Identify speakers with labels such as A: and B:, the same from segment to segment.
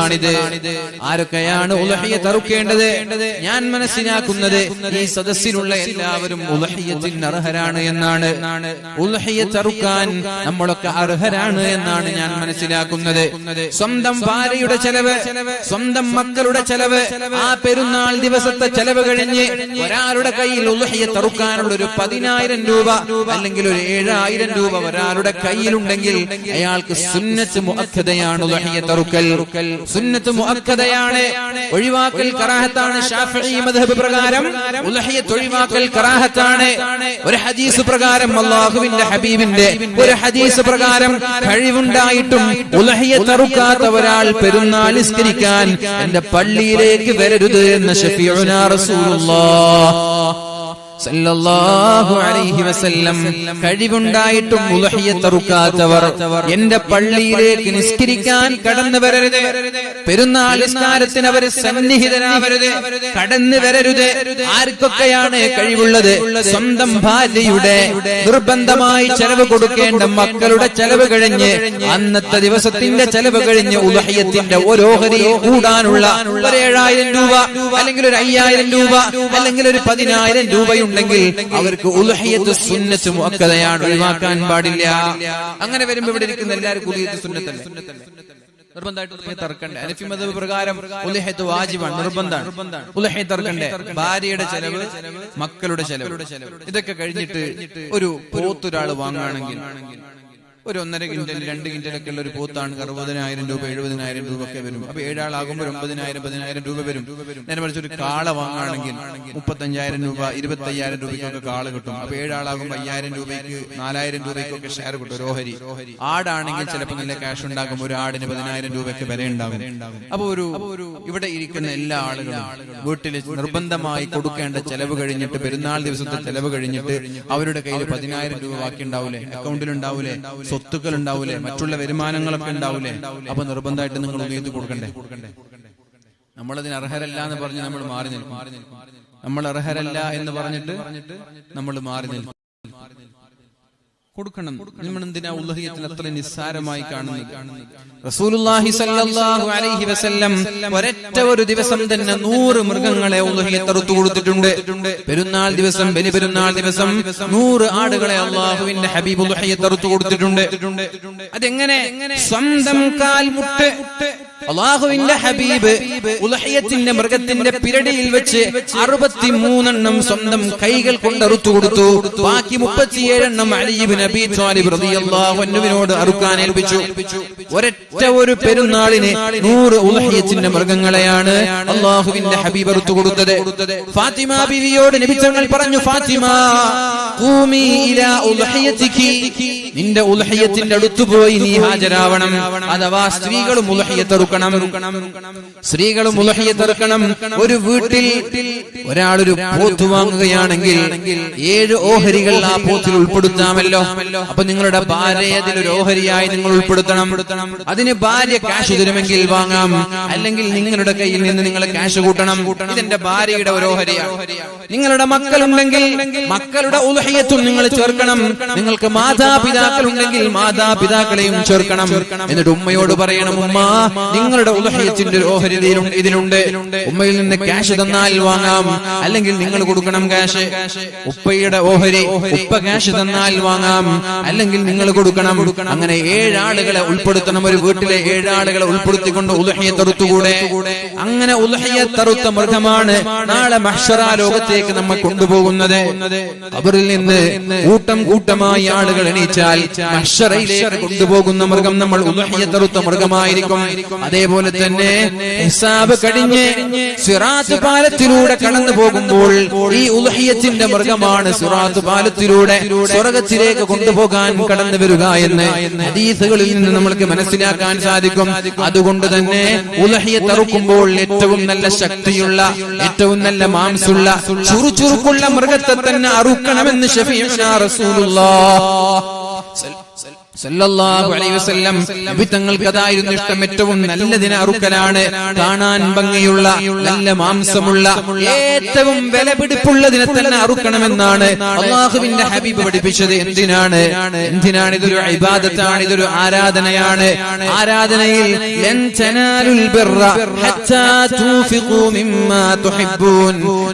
A: ാണിത് ആരൊക്കെയാണ് തറുക്കേണ്ടത്? ഞാൻ മനസ്സിലാക്കുന്നത് ഈ സദസ്സിലുള്ള എല്ലാവരും ഉലഹിയത്തിന് അർഹരാണ് എന്നാണ്. ഉലഹിയ തറുക്കാൻ നമ്മളൊക്കെ അർഹരാണ് എന്നാണ് ഞാൻ മനസ്സിലാക്കുന്നത്. സ്വന്തം ഭാര്യയുടെ ചെലവ് സ്വന്തം മക്കളുടെ ചെലവ് ആ പെരുന്നാൾ ദിവസത്തെ ചെലവ് കഴിഞ്ഞ് ഒരാളുടെ കയ്യിൽ ഉലഹിയ തറുക്കാനുള്ള ഒരു പതിനായിരം രൂപ അല്ലെങ്കിൽ ഒരു ഏഴായിരം രൂപ ഒരാളുടെ കയ്യിലുണ്ടെങ്കിൽ അയാൾക്ക് സുന്നച്ച് മുഅക്കദയാണ് ഉലഹിയ തറുക്കൽ. സുന്നത്ത് മുഅക്കദയാണ്. ഒഴിവാക്കൽ കറാഹത്താണ് ഷാഫിഈ മദ്ഹബ് പ്രകാരം. ഉലഹിയത്ത് ഒഴിവാക്കൽ കറാഹത്താണ്. ഒരു ഹദീസ് പ്രകാരം അല്ലാഹുവിന്റെ ഹബീബിന്റെ ഒരു ഹദീസ് പ്രകാരം കഴിവുണ്ടായിട്ടും ഉലഹിയത്ത് അറുക്കാത്ത ഒരാൾ പെരുന്നാൾ നിസ്കരിക്കാൻ എന്റെ പള്ളിയിലേക്ക് വരരുത് എന്ന് ഷഫീഉനാ റസൂലുള്ളാഹ് കഴിവുണ്ടായിട്ടും ഉലഹിയത്തറുക്കാത്തവർ എന്റെ പള്ളിയിലേക്ക് നിസ്കരിക്കാൻ കടന്നു വരരുത്. പെരുന്നാൾ നിസ്കാരത്തിന് അവർ സന്നിഹിതരാവരുത്. കടന്നു വരരുത്. ആർക്കൊക്കെയാണ് കഴിവുള്ളത്? സ്വന്തം ഭാര്യയുടെ നിർബന്ധമായി ചെലവ് കൊടുക്കേണ്ട മക്കളുടെ ചെലവ് കഴിഞ്ഞ് അന്നത്തെ ദിവസത്തിന്റെ ചെലവ് കഴിഞ്ഞ് ഉലഹിയത്തിന്റെ ഓരോഹരി കൂടാനുള്ള ഒരു ഏഴായിരം രൂപ അല്ലെങ്കിൽ ഒരു അയ്യായിരം രൂപ അല്ലെങ്കിൽ ഒരു പതിനായിരം രൂപയുണ്ടെങ്കിൽ അവർക്ക് സുന്നത്ത് മുഅക്കദയാണ് ഒഴിവാക്കാൻ പാടില്ല. അങ്ങനെ വരുമ്പോ ഇവിടെ ഇരിക്കുന്ന എല്ലാവർക്കും ഇറക്കണ്ടേ ഭാര്യയുടെ ചെലവ് മക്കളുടെ ചെലവ്. ഇതൊക്കെ കഴിഞ്ഞിട്ട് ഒരു പോത്തൊരാൾ വാങ്ങുകയാണെങ്കിൽ ഒരു ഒന്നര കിൻഡൽ രണ്ട് കിൻഡലൊക്കെ ഉള്ള ഒരു പോത്താണ് അറുപതിനായിരം രൂപ എഴുപതിനായിരം രൂപ ഒക്കെ വരും. അപ്പൊ ഏഴാളാകുമ്പോൾ ഒമ്പതിനായിരം പതിനായിരം രൂപ വരും. നേരെ മറിച്ച് ഒരു കാള വാങ്ങുകയാണെങ്കിൽ മുപ്പത്തഞ്ചായിരം രൂപ ഇരുപത്തി അയ്യായിരം രൂപയ്ക്കൊക്കെ കാള കിട്ടും. അപ്പൊ ഏഴാളാകുമ്പോൾ അയ്യായിരം രൂപയ്ക്ക് നാലായിരം രൂപയ്ക്കൊക്കെ ഷെയർ കിട്ടും ഒരു ഓഹരി. ആടാണെങ്കിൽ ചിലപ്പോൾ നല്ല ക്യാഷ് ഉണ്ടാകും ഒരു ആടിന് പതിനായിരം രൂപയ്ക്ക് വരെ ഉണ്ടാകും അപ്പൊ ഒരു ഇവിടെ ഇരിക്കുന്ന എല്ലാ ആളുകളും വീട്ടിൽ നിർബന്ധമായി കൊടുക്കേണ്ട ചെലവ് കഴിഞ്ഞിട്ട് പെരുന്നാൾ ദിവസത്തെ ചെലവ് കഴിഞ്ഞിട്ട് അവരുടെ കയ്യിൽ പതിനായിരം രൂപ ബാക്കി ഉണ്ടാവൂലേ അക്കൗണ്ടിൽ ഉണ്ടാവൂലേ സ്വത്തുക്കൾ ഉണ്ടാവൂലേ മറ്റുള്ള വരുമാനങ്ങളൊക്കെ ഉണ്ടാവൂലേ? അപ്പൊ നിർബന്ധമായിട്ട് നിങ്ങൾ ഉയർത്തി കൊടുക്കണ്ടേ? നമ്മളതിന് അർഹരല്ല എന്ന് പറഞ്ഞ് നമ്മൾ മാറി നിൽക്കും. നമ്മൾ അർഹരല്ല എന്ന് പറഞ്ഞിട്ട് നമ്മൾ മാറി നിൽക്കും. കൊടുക്കണം. നമ്മൾ എന്തിനാ ഉള്ളഹിയത്തിന് അത്ര നിസ്സാരമായി കാണുന്നത്? ഒരൊറ്റ ഒരു ദിവസം തന്നെ നൂറ് മൃഗങ്ങളെ ഉള്ളഹിയത്ത് അറുത്തു കൊടുത്തിട്ടുണ്ട്. പെരുന്നാൾ ദിവസം ബലി പെരുന്നാൾ ദിവസം നൂറ് ആടുകളെ അള്ളാഹുവിന്റെ ഹബീബ് ഉള്ളഹിയത്ത് അറുത്തു കൊടുത്തിട്ടുണ്ട്. അതെങ്ങനെ? സ്വന്തം അള്ളാഹുവിന്റെ ഹബീബ് ഉലഹയത്തിന്റെ മൃഗത്തിന്റെ പിരടിയിൽ വെച്ച് അറുപത്തിമൂന്നെണ്ണം സ്വന്തം കൈകൾ കൊണ്ട് അറുത്തു കൊടുത്തു. ബാക്കി മുപ്പത്തിയേഴെണ്ണം അലിബ് നബി അൻഹുവിനോട് അറുക്കാൻ ഏൽപ്പിച്ചു. ഒരൊറ്റ ഒരു പെരുന്നാളിന് നൂറ് ഉൽഹിയത്തിന്റെ മൃഗങ്ങളെയാണ് അള്ളാഹുവിന്റെ ഹബീബ് അറുത്തു കൊടുത്തത്. ഫാത്തിമ ബിവിയോട് നബിച്ചങ്ങൾ പറഞ്ഞു ഫാത്തിമ ഖൂമി ഇലാ ഉലഹയതികി നിന്റെ ഉലഹയത്തിന്റെ അടുത്ത് പോയി നീ ഹാജരാവണം. അഥവാ സ്ത്രീകളും ഉലഹയത്തെറുക്കണം സ്ത്രീകളും ഉലഹയത്തെറുക്കണം ഒരു വീട്ടിൽ ഒരാളൊരു പോത്ത് വാങ്ങുകയാണെങ്കിൽ ഏഴ് ഓഹരികൾ ആ പോത്തിൽ ഉൾപ്പെടുത്താമല്ലോ. അപ്പൊ നിങ്ങളുടെ ഭാര്യ അതിലൊരു ഓഹരിയായി നിങ്ങൾ ഉൾപ്പെടുത്തണം. അതിന് ഭാര്യ കാശ് തരുമെങ്കിൽ വാങ്ങാം. അല്ലെങ്കിൽ നിങ്ങളുടെ കയ്യിൽ നിന്ന് നിങ്ങൾ കാശ് കൂട്ടണം. ഇതിന്റെ ഭാര്യയുടെ ഒരു ഓഹരിയാണ്. നിങ്ങളുടെ മക്കളുണ്ടെങ്കിൽ മക്കളുടെ ഉദഹയത്വം നിങ്ങൾ ചേർക്കണം. നിങ്ങൾക്ക് മാതാപിതാക്കൾ ഉണ്ടെങ്കിൽ മാതാപിതാക്കളെയും ചേർക്കണം. എന്നിട്ട് ഉമ്മയോട് പറയണം ഉമ്മ നിങ്ങളുടെ ഉദഹയത്തിന്റെ ഒരു ഓഹരി ഇതിലുണ്ട് ഉമ്മയിൽ നിന്ന് ക്യാഷ് തന്നാൽ വാങ്ങാം. അല്ലെങ്കിൽ നിങ്ങൾ കൊടുക്കണം ക്യാഷ് ഉപ്പയുടെ ഓഹരി ഉപ്പ ക്യാഷ് തന്നാൽ വാങ്ങാം. അല്ലെങ്കിൽ നിങ്ങൾ കൊടുക്കണം. അങ്ങനെ ഏഴാളുകളെ ഉൾപ്പെടുത്തണം ഒരു വീട്ടിലെ ഏഴാളുകളെ ഉൾപ്പെടുത്തിക്കൊണ്ട് ഉലഹയെ തറുത്തുകൂടെ. അങ്ങനെ ഉലഹയെ തറുത്ത മൃഗമാണ് നാളെ മഹ്ഷറാ ലോകത്തേക്ക് നമ്മൾ കൊണ്ടുപോകുന്നത്. അവരിൽ നിന്ന് കൂട്ടം കൂട്ടമായി ആളുകൾ എണീച്ചാൽ മഹ്ഷറയിലേക്ക് കൊണ്ടുപോകുന്ന മൃഗം നമ്മൾ ഉലഹയെ തറുത്ത മൃഗമായിരിക്കും. അതേപോലെ തന്നെ ഹിസാബ് കഴിഞ്ഞ് സിറാത്ത് പാലത്തിലൂടെ കടന്നു പോകുമ്പോൾ ഈ ഉലഹയത്തിന്റെ മൃഗമാണ് സിറാത്ത് പാലത്തിലൂടെ സ്വർഗത്തിലേക്ക് കൊണ്ടുപോകാൻ കടന്നു വരിക എന്ന് ഹദീസുകളിൽ നിന്ന് നമ്മൾക്ക് മനസ്സിലാക്കാൻ സാധിക്കും. അതുകൊണ്ട് തന്നെ ഉലഹിയെ തറുക്കുമ്പോൾ ഏറ്റവും നല്ല ശക്തിയുള്ള ഏറ്റവും നല്ല മാംസുള്ള ചുറുചുറുക്കുള്ള മൃഗത്തെ തന്നെ അറുക്കണമെന്ന് ഷഫീഉനാ റസൂലുള്ളാഹ് തങ്ങൾക്ക് അതായിരുന്നു ഇഷ്ടം ഏറ്റവും നല്ലതിന് അറുക്കലാണ്. കാണാൻ ഭംഗിയുള്ള നല്ല മാംസമുള്ള ഏറ്റവും വിലപിടിപ്പുള്ളതിനെ തന്നെ അറുക്കണമെന്നാണ് അള്ളാഹുവിന്റെ ഹബീബ് പഠിപ്പിച്ചത്. എന്തിനാണ്? എന്തിനാണ്? ഇതൊരു ഇബാദത്താണ് ഇതൊരു ആരാധനയാണ്. ആരാധനയിൽ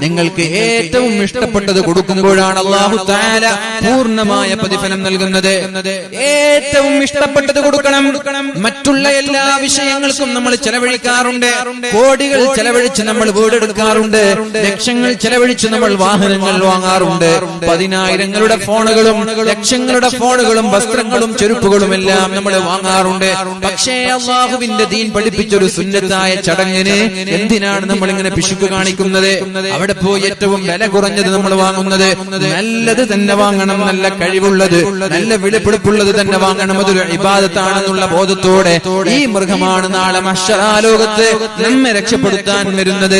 A: നിങ്ങൾക്ക് ഏറ്റവും ഇഷ്ടപ്പെട്ടത് കൊടുക്കുമ്പോഴാണ് അള്ളാഹു തആല പൂർണമായ പ്രതിഫലം നൽകുന്നത്. ഏറ്റവും ഇഷ്ടപ്പെട്ടത് കൊടുക്കണം. മറ്റുള്ള എല്ലാ വിഷയങ്ങൾക്കും നമ്മൾ ചെലവഴിക്കാറുണ്ട്. കോടികൾ ചെലവഴിച്ച് നമ്മൾ വീടെടുക്കാറുണ്ട് ലക്ഷങ്ങൾ ചെലവഴിച്ച് നമ്മൾ വാഹനങ്ങൾ വാങ്ങാറുണ്ട്. പതിനായിരങ്ങളുടെ ഫോണുകളും ലക്ഷങ്ങളുടെ ഫോണുകളും വസ്ത്രങ്ങളും ചെരുപ്പുകളും എല്ലാം നമ്മൾ വാങ്ങാറുണ്ട്. പക്ഷേ അള്ളാഹുവിന്റെ ദീൻ പഠിപ്പിച്ചൊരു സുന്നത്തായ ചടങ്ങിന് എന്തിനാണ് നമ്മൾ ഇങ്ങനെ പിശുക്ക് കാണിക്കുന്നത്? അവിടെ പോയി ഏറ്റവും വില കുറഞ്ഞത് നമ്മൾ വാങ്ങുന്നത് നല്ലത് തന്നെ വാങ്ങണം നല്ല കഴിവുള്ളത് നല്ല വിളിപ്പിടിപ്പുള്ളത് തന്നെ വാങ്ങണം അതൊരു ഇബാദത്താണെന്നുള്ള ബോധത്തോടെ ഈ മൃഗമാണ് നാളെ മഷറാലോകത്ത് നമ്മെ രക്ഷപ്പെടുത്താൻ വരുന്നത്.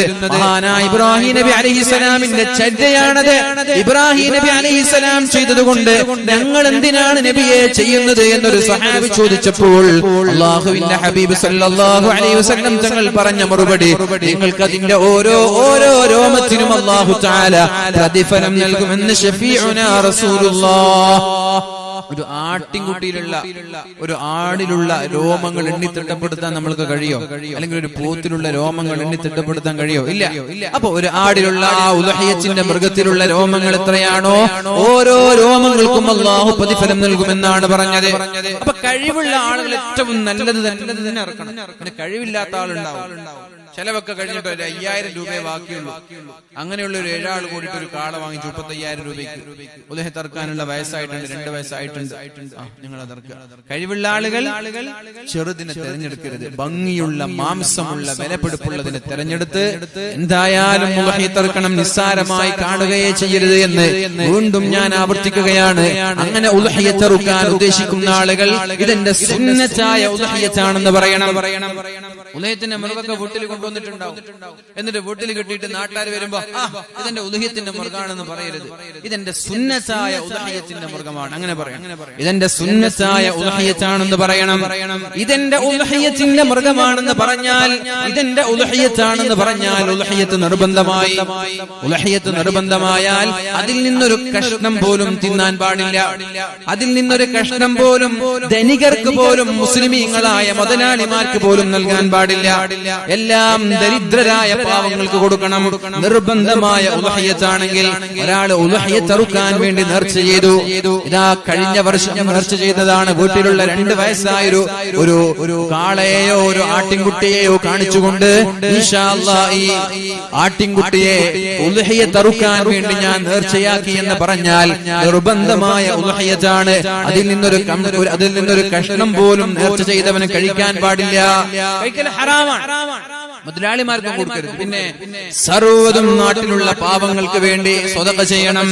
A: ഇബ്രാഹിം നബി അലഹിസ്സലാമിന്റെ ചര്യയാണത്. ഇബ്രാഹിം നബി അലഹിസ്സലാം ചെയ്തതുകൊണ്ട് ഞങ്ങൾ എന്തിനാണ് നബിയെ ചെയ്യുന്നത് എന്നൊരു സഹാബി ചോദിച്ചപ്പോൾ അള്ളാഹുവിന്റെ ഹബീബ് സല്ലല്ലാഹു അലൈഹി വസല്ലം തങ്ങൾ പറഞ്ഞ മറുപടി നിങ്ങൾക്ക് അതിന്റെ ഓരോ ഓരോ രോമത്തിനും അള്ളാഹു തആല പ്രതിഫലം നൽകുമെന്ന് ഷഫീഉനാ റസൂലുള്ളാഹ് ഒരു ആട്ടിൻകുട്ടിയിലുള്ള ഒരു ആടിലുള്ള രോമങ്ങൾ എണ്ണി തിട്ടപ്പെടുത്താൻ നമ്മൾക്ക് കഴിയോ? അല്ലെങ്കിൽ ഒരു പോത്തിലുള്ള രോമങ്ങൾ എണ്ണി തിട്ടപ്പെടുത്താൻ കഴിയോ? ഇല്ല. അപ്പൊ ഒരു ആടിലുള്ള ആ ഉലഹയച്ചിന്റെ മൃഗത്തിലുള്ള രോമങ്ങൾ എത്രയാണോ? ഓരോ രോമങ്ങൾക്കും അള്ളാഹു പ്രതിഫലം നൽകുമെന്നാണ് പറഞ്ഞത്. അപ്പൊ കഴിവുള്ള ആളുകൾ ഏറ്റവും നല്ലത് തന്നെ ഇറക്കണം. കഴിവില്ലാത്ത ആളുണ്ടാവും. ചെലവൊക്കെ കഴിഞ്ഞിട്ട് ഒരു അയ്യായിരം രൂപയെ ബാക്കിയുള്ളൂ. അങ്ങനെയുള്ള ഒരു ഏഴാൾ കൂടിയിട്ട് ഒരു കാള വാങ്ങിച്ചു മുപ്പത്തി അയ്യായിരം രൂപയ്ക്ക്. ഉദയ തർക്കാനുള്ള വയസ്സായിട്ടുണ്ട് രണ്ട് വയസ്സായിട്ടുണ്ട്. നിങ്ങൾ അതർക്കുക കഴിവുള്ള ആളുകൾ ചെറുതിനെ തെരഞ്ഞെടുക്കരുത്. ഭംഗിയുള്ള മാംസമുള്ള വിലപിടിപ്പുള്ളതിനെ തെരഞ്ഞെടുത്ത് എന്തായാലും തർക്കണം നിസ്സാരമായി കാണുകയേ ചെയ്യരുത് എന്ന് വീണ്ടും ഞാൻ ആവർത്തിക്കുകയാണ്. അങ്ങനെ ഉദഹയത്തെറുക്കാൻ തെറുക്കാൻ ഉദ്ദേശിക്കുന്ന ആളുകൾ ഇതെന്റെ സുന്നച്ചായ സുന്നത്തായ പറയണം പറയണം. പറയണം. ഉലഹത്തിന്റെ മൃഗമൊക്കെ വീട്ടിൽ കൊണ്ടുവന്നിട്ടുണ്ടാവും. എന്നിട്ട് വീട്ടിൽ കിട്ടിയിട്ട് നാട്ടുകാർ വരുമ്പോ ഇതെന്റെ ഉദയത്തിന്റെ മൃഗമാണെന്ന് പറയരുത്. ഇതെന്റെ സുന്നസായ ഉദഹയത്തിന്റെ മൃഗമാണ്. അങ്ങനെ പറയാം ഇതെന്റെ സുന്നസായ ഉദഹയത്താണെന്ന് പറയണം. ഇതെന്റെ ഉദഹയത്തിന്റെ മൃഗമാണെന്ന് പറഞ്ഞാൽ ഇതെന്റെ ഉദഹയത്താണെന്ന് പറഞ്ഞാൽ ഉലഹയത്ത് നിർബന്ധമായി ഉലഹയത്ത് നിർബന്ധമായാൽ അതിൽ നിന്നൊരു കഷ്ണം പോലും തിന്നാൻ പാടില്ല. അതിൽ നിന്നൊരു കഷ്ണം പോലും ധനികർക്ക് പോലും മുസ്ലിമീങ്ങളായ മതനാളിമാർക്ക് പോലും നൽകാൻ പാടില്ല എല്ലാം ദരിദ്രരായ പാവങ്ങൾക്ക് കൊടുക്കണം. നിർബന്ധമായ ഉലഹയത്താണെങ്കിൽ ഒരാൾ ചെറുക്കാൻ വേണ്ടി നേർച്ച ചെയ്തു. ഇതാ കഴിഞ്ഞ വർഷം നേർച്ച ചെയ്തതാണ് വീട്ടിലുള്ള രണ്ട് വയസ്സായ ഒരു ഒരു കാളയെയോ ഒരു ആട്ടിൻകുട്ടിയെയോ കാണിച്ചുകൊണ്ട് ഈ ആട്ടിൻകുട്ടിയെ ഉലഹയത്തറുക്കാൻ വേണ്ടി ഞാൻ നേർച്ചയാക്കി എന്ന് പറഞ്ഞാൽ നിർബന്ധമായ ഉലഹയത്താണ്. അതിൽ നിന്നൊരു അതിൽ നിന്നൊരു കഷ്ണം പോലും നേർച്ച ചെയ്തവന് കഴിക്കാൻ പാടില്ല. ഹറാമാണ് മുതലാളിമാർക്കും കൊടുക്കരുത്. പിന്നെ സർവതും നാട്ടിലുള്ള പാവങ്ങൾക്ക് വേണ്ടി സ്വതക ചെയ്യണം.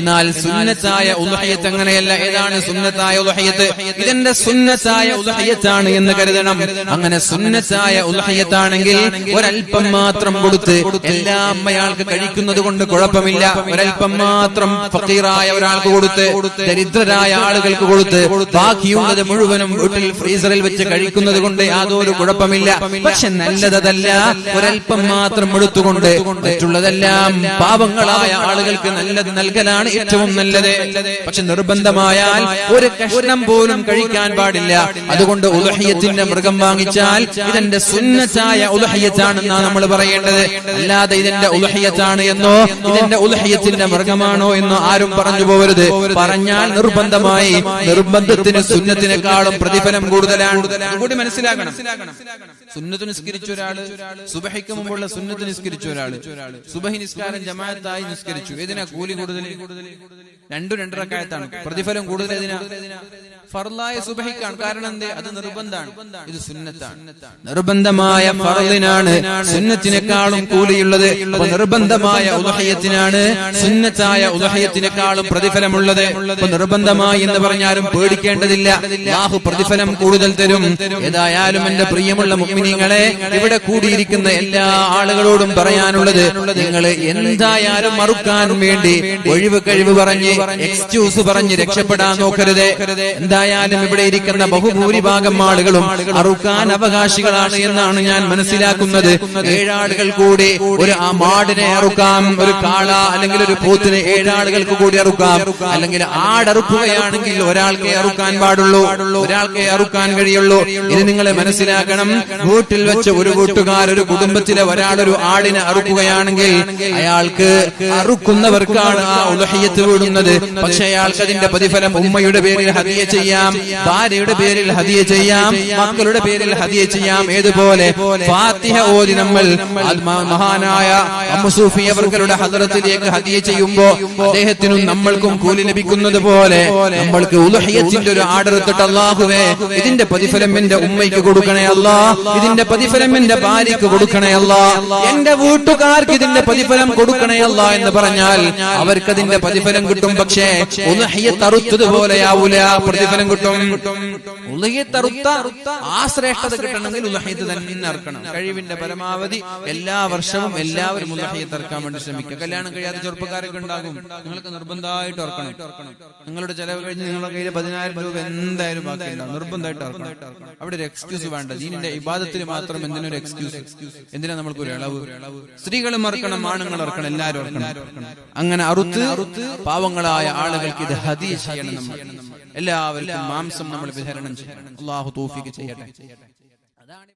A: എന്നാൽ സുന്നത്തായ ഉദഹയത്ത് അങ്ങനെയല്ല. ഏതാണ് സുന്നത്തായ ഉദഹയത്ത് ഇതെന്റെ സുന്നത്തായ ഉദഹയത്താണ് എന്ന് കരുതണം. അങ്ങനെ സുന്നത്തായ ഉദഹയത്താണെങ്കിൽ ഒരൽപ്പം മാത്രം കൊടുത്ത് എല്ലാ അമ്മയാൾക്ക് കഴിക്കുന്നത് കൊണ്ട് കുഴപ്പമില്ല. ഒരൽപ്പം മാത്രം ഫക്കീറായ ഒരാൾക്ക് കൊടുത്ത് ദരിദ്രരായ ആളുകൾക്ക് കൊടുത്ത് ബാക്കിയുള്ളത് മുഴുവനും വീട്ടിൽ ഫ്രീസറിൽ വെച്ച് കഴിക്കുന്നത് കൊണ്ട് യാതൊരു കുഴപ്പമില്ല. പക്ഷെ നല്ലതല്ല ഒരൽപ്പം മാത്രം എടുത്തുകൊണ്ട് മറ്റുള്ളതെല്ലാം പാപങ്ങളായ ആളുകൾക്ക് നല്ലത് നൽകലാണ് ഏറ്റവും നല്ലത്. പക്ഷെ നിർബന്ധമായാൽ ഒരു കഷ്ണം പോലും കഴിക്കാൻ പാടില്ല. അതുകൊണ്ട് ഉദഹയ്യത്തിന്റെ മൃഗം വാങ്ങിച്ചാൽ ഇതെന്റെ സുന്നത്തായ ഉലഹയത്താണെന്നാണ് നമ്മൾ പറയേണ്ടത്. അല്ലാതെ ഇതെന്റെ ഉദഹയ്യത്താണ് എന്നോ ഇതെന്റെ ഉദഹയ്യത്തിന്റെ മൃഗമാണോ എന്നോ ആരും പറഞ്ഞു പോകരുത് പറഞ്ഞാൽ നിർബന്ധമായി നിർബന്ധത്തിന് സുന്നത്തിനേക്കാളും പ്രതിഫലം കൂടുതലാണ്. കൂടി മനസ്സിലാക്കണം. സുന്നത്ത് നിസ്കരിച്ച സുബഹിക്ക് മുമ്പുള്ള സുന്നത്ത് നിസ്കരിച്ച ഒരാൾ സുബഹി നിസ്കാരം ജമാഅത്തായി നിസ്കരിച്ചു. ഇതിനാ കൂലി കൂടുതൽ രണ്ടു രണ്ടരക്കായത്താണ് പ്രതിഫലം കൂടുതൽ ഇതിനാ ഫർലായ സുബഹിക്കാണ്. കാരണം എന്തേ? അത് നിർബന്ധമാണ്. ഇത് സുന്നത്താണ്. നിർബന്ധമായ ഫർലിനാണ് സുന്നത്തിനേക്കാളും കൂലിയുള്ളത്. നിർബന്ധമായ ഉദഹയത്തിനാണ് സുന്നത്തായ ഉദഹയത്തിനേക്കാളും പ്രതിഫലമുള്ളത്. നിർബന്ധമായി എന്ന് പറഞ്ഞാലും പേടിക്കേണ്ടതില്ല. ബാഹു പ്രതിഫലം കൂടുതൽ തരും. ഏതായാലും എന്റെ പ്രിയമുള്ള മുഗ്മിനിങ്ങളെ ഇവിടെ കൂടിയിരിക്കുന്ന എല്ലാ ആളുകളോടും പറയാനുള്ളത് നിങ്ങൾ എന്തായാലും മറുക്കാൻ വേണ്ടി ഒഴിവ് കഴിവ് പറഞ്ഞ് എക്സ്ക്യൂസ് പറഞ്ഞ് രക്ഷപ്പെടാൻ നോക്കരുത്. എന്തായാലും ഇവിടെ ഇരിക്കുന്ന ബഹുഭൂരിഭാഗം ആളുകളും അറുക്കാൻ അവകാശികളാണ് എന്നാണ് ഞാൻ മനസ്സിലാക്കുന്നത്. ഏഴാളുകൾ കൂടി ഒരു ആ മാടിനെ അറുക്കാം ഒരു കാള അല്ലെങ്കിൽ ഒരു പോത്തിനെ ഏഴാളുകൾക്ക് കൂടി അറുക്കാം. അല്ലെങ്കിൽ ആടറുക്കുകയാണെങ്കിൽ ഒരാൾക്കേ അറുക്കാൻ പാടുള്ളൂ ഒരാൾക്കേ അറുക്കാൻ കഴിയുള്ളൂ. ഇത് നിങ്ങളെ മനസ്സിലാക്കണം വീട്ടിൽ വെച്ച് ഒരു വീട്ടുകാർ ഒരു കുടുംബത്തിലെ ഒരാൾ ഒരു ആടിനെ അറുക്കുകയാണെങ്കിൽ അയാൾക്ക് അറുക്കുന്നവർക്കാണ് ആ ഉലഹയ്യത്ത് വീടുന്നത്. പക്ഷെ അയാൾക്ക് അതിന്റെ പ്രതിഫലം ഉമ്മയുടെ പേരിൽ ഹതിയ ചെയ്യാം ഭാര്യയുടെ പേരിൽ ഹതിയ ചെയ്യാം മക്കളുടെ പേരിൽ ഹതിയ ചെയ്യാം. ഏതുപോലെ? ഫാത്തിഹ ഓതി നമ്മൾ മഹാനായ അമ്മസൂഫി അവർകളുടെ ഹദറത്തിലേക്ക് ഹതിയ ചെയ്യുമ്പോ അദ്ദേഹത്തിനും നമ്മൾക്കും കൂലി ലഭിക്കുന്നത് പോലെ നമ്മൾക്ക് ഉലഹയ്യത്തിന്റെ ഒരു ആർഡർ അള്ളാഹുവേ ഇതിന്റെ പ്രതിഫലം എന്റെ ഉമ്മയ്ക്ക് കൊടുക്കണേ അല്ലാ. ഇതിന്റെ പ്രതിഫലം എന്റെ ഭാര്യക്ക് കൊടുക്കണേ കൊടുക്കണയല്ല എന്റെ വീട്ടുകാർക്ക് ഇതിന്റെ പ്രതിഫലം കൊടുക്കണയല്ല എന്ന് പറഞ്ഞാൽ അവർക്ക് അതിന്റെ പ്രതിഫലം കിട്ടും. പക്ഷേ ഉലഹയ്യത്ത് അറുത്തതുപോലെയാവൂല പ്രതിഫലം കിട്ടും. ആ ശ്രേഷ്ഠത കിട്ടണമെങ്കിൽ തന്നെ അർക്കണം കഴിവിന്റെ പരമാവധി എല്ലാ വർഷവും എല്ലാവരും ഉലഹയ്യത്ത് ഇറക്കാൻ വേണ്ടി ശ്രമിക്കുക. കല്യാണം കഴിയാത്ത ചെറുപ്പക്കാരൊക്കെ ഉണ്ടാകും. നിങ്ങൾക്ക് നിർബന്ധമായിട്ട് ഇറക്കണം. നിങ്ങളുടെ ചെലവ് കഴിഞ്ഞ് നിങ്ങളുടെ കയ്യിൽ പതിനായിരം രൂപ എന്തായാലും ബാക്കിയുണ്ടാവും. നിർബന്ധമായിട്ട് ഇറക്കണം. അവിടെ ഒരു എക്സ്ക്യൂസ് വേണ്ട. ദീനിന്റെ ഇബാദത്തിന് മാത്രം എന്തിനൊരു എക്സ്ക്യൂസ് എന്തിനാ നമ്മൾക്ക് ഒരു ഇളവ്? സ്ത്രീകളും മറക്കണം ആണുങ്ങൾ ഇറക്കണം എല്ലാവരും ഇറക്കണം അങ്ങനെ അറുത്ത് അറുത്ത് പാവങ്ങളായ ആളുകൾക്ക് ഇത് ഹതി ചെയ്യണം നമ്മൾ. എല്ലാവർക്കും മാംസം നമ്മൾ വിതരണം ചെയ്യണം. അള്ളാഹു തൗഫീഖ് ചെയ്യട്ടെ. അതാണ്